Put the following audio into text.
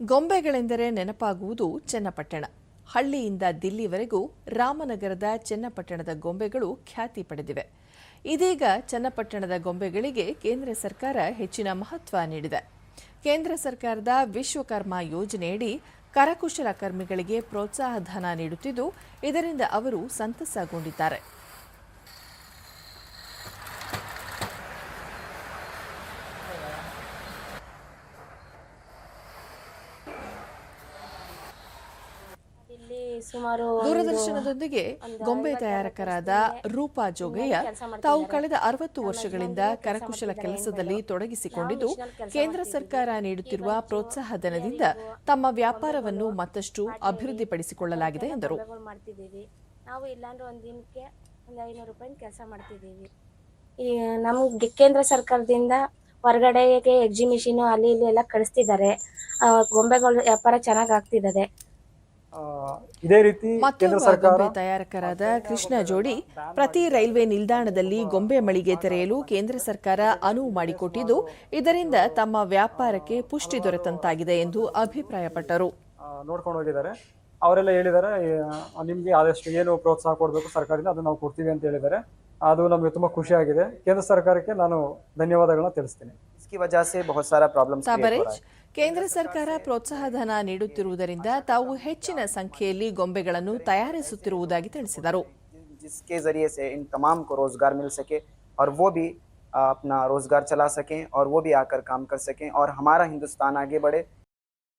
ಗೊಂಬೆಗಳೆಂದರೆ ನೆನಪಾಗುವುದು ಚನ್ನಪಟ್ಟಣ. ಹಳ್ಳಿಯಿಂದ ದಿಲ್ಲಿವರೆಗೂ ರಾಮನಗರದ ಚನ್ನಪಟ್ಟಣದ ಗೊಂಬೆಗಳು ಖ್ಯಾತಿ ಪಡೆದಿವೆ. ಇದೀಗ ಚನ್ನಪಟ್ಟಣದ ಗೊಂಬೆಗಳಿಗೆ ಕೇಂದ್ರ ಸರ್ಕಾರ ಹೆಚ್ಚಿನ ಮಹತ್ವ ನೀಡಿದೆ. ಕೇಂದ್ರ ಸರ್ಕಾರದ ವಿಶ್ವಕರ್ಮ ಯೋಜನೆಯಡಿ ಕರಕುಶಲ ಕರ್ಮಿಗಳಿಗೆ ಪ್ರೋತ್ಸಾಹ ನೀಡುತ್ತಿದ್ದು, ಇದರಿಂದ ಅವರು ಸಂತಸಗೊಂಡಿದ್ದಾರೆ. ಇಲ್ಲಿ ಸುಮಾರು ದೂರದರ್ಶನದೊಂದಿಗೆ ಗೊಂಬೆ ತಯಾರಕರಾದ ರೂಪಾ ಜೋಗಯ್ಯ ತಾವು ಕಳೆದ ಅರವತ್ತು ವರ್ಷಗಳಿಂದ ಕರಕುಶಲ ಕೆಲಸದಲ್ಲಿ ತೊಡಗಿಸಿಕೊಂಡಿದ್ದು ಕೇಂದ್ರ ಸರ್ಕಾರ ನೀಡುತ್ತಿರುವ ಪ್ರೋತ್ಸಾಹ ಧನದಿಂದ ತಮ್ಮ ವ್ಯಾಪಾರವನ್ನು ಮತ್ತಷ್ಟು ಅಭಿವೃದ್ಧಿಪಡಿಸಿಕೊಳ್ಳಲಾಗಿದೆ ಎಂದರು. ನಾವು ಇಲ್ಲಾಂದ್ರೆ ಒಂದ್ ದಿನಕ್ಕೆ ಒಂದ್ ಐನೂರು ರೂಪಾಯಿ ಕೆಲಸ ಮಾಡ್ತಿದ್ದೀವಿ. ಈ ನಮ್ಗೆ ಕೇಂದ್ರ ಸರ್ಕಾರದಿಂದ ಹೊರಗಡೆಗೆ ಎಕ್ಸಿಮಿಷನ್ ಅಲ್ಲಿ ಇಲ್ಲಿ ಎಲ್ಲ ಕಳಿಸ್ತಿದ್ದಾರೆ. ಗೊಂಬೆಗಳು ವ್ಯಾಪಾರ ಚೆನ್ನಾಗಿ ಆಗ್ತಿದ್ದಾರೆ ಇದೇ ರೀತಿ ಕೇಂದ್ರ ಮತ್ತೊಬ್ಬ ಸರ್ಕಾರ ಗೊಂಬೆ ತಯಾರಕರಾದ ಕೃಷ್ಣ ಜೋಡಿ ಪ್ರತಿ ರೈಲ್ವೆ ನಿಲ್ದಾಣದಲ್ಲಿ ಗೊಂಬೆ ಮಳಿಗೆ ತೆರೆಯಲು ಕೇಂದ್ರ ಸರ್ಕಾರ ಅನುವು ಮಾಡಿಕೊಟ್ಟಿದ್ದು ಇದರಿಂದ ತಮ್ಮ ವ್ಯಾಪಾರಕ್ಕೆ ಪುಷ್ಟಿ ದೊರೆತಂತಾಗಿದೆ ಎಂದು ಅಭಿಪ್ರಾಯಪಟ್ಟರು. ನೋಡ್ಕೊಂಡು ಹೋಗಿದ್ದಾರೆ. ಅವರೆಲ್ಲ ಹೇಳಿದ್ದಾರೆ ನಿಮ್ಗೆ ಆದಷ್ಟು ಏನು ಪ್ರೋತ್ಸಾಹ ಕೊಡಬೇಕು ಸರ್ಕಾರದಿಂದ ಅದನ್ನ ನಾವು ಕೊಡ್ತೀವಿ ಅಂತ ಹೇಳಿದ್ದಾರೆ. ಅದು ನಮಗೆ ತುಂಬಾ ಖುಷಿಯಾಗಿದೆ. ಕೇಂದ್ರ ಸರ್ಕಾರಕ್ಕೆ ನಾನು ಧನ್ಯವಾದಗಳನ್ನ ತಿಳಿಸ್ತೀನಿ. इसकी वजह से बहुत सारा प्रॉब्लम्स क्रिएट हो रहा ತಾಬರೇಜ್ है ಕೇಂದ್ರ ಸರ್ಕಾರ ಪ್ರೋತ್ಸಾಹ ಧನ ನೀಡುತ್ತಿರುವುದರಿಂದ ತಾವು ಹೆಚ್ಚಿನ ಸಂಖ್ಯೆಯಲ್ಲಿ ಗೊಂಬೆಗಳನ್ನು ತಯಾರಿಸುತ್ತಿರುವುದಾಗಿ ತಿಳಿಸಿದರು जिसके जरिए से इन तमाम को रोजगार मिल सके और वो भी आ, अपना रोजगार चला सकें और वो भी आकर काम कर सकें और हमारा हिंदुस्तान आगे बढ़े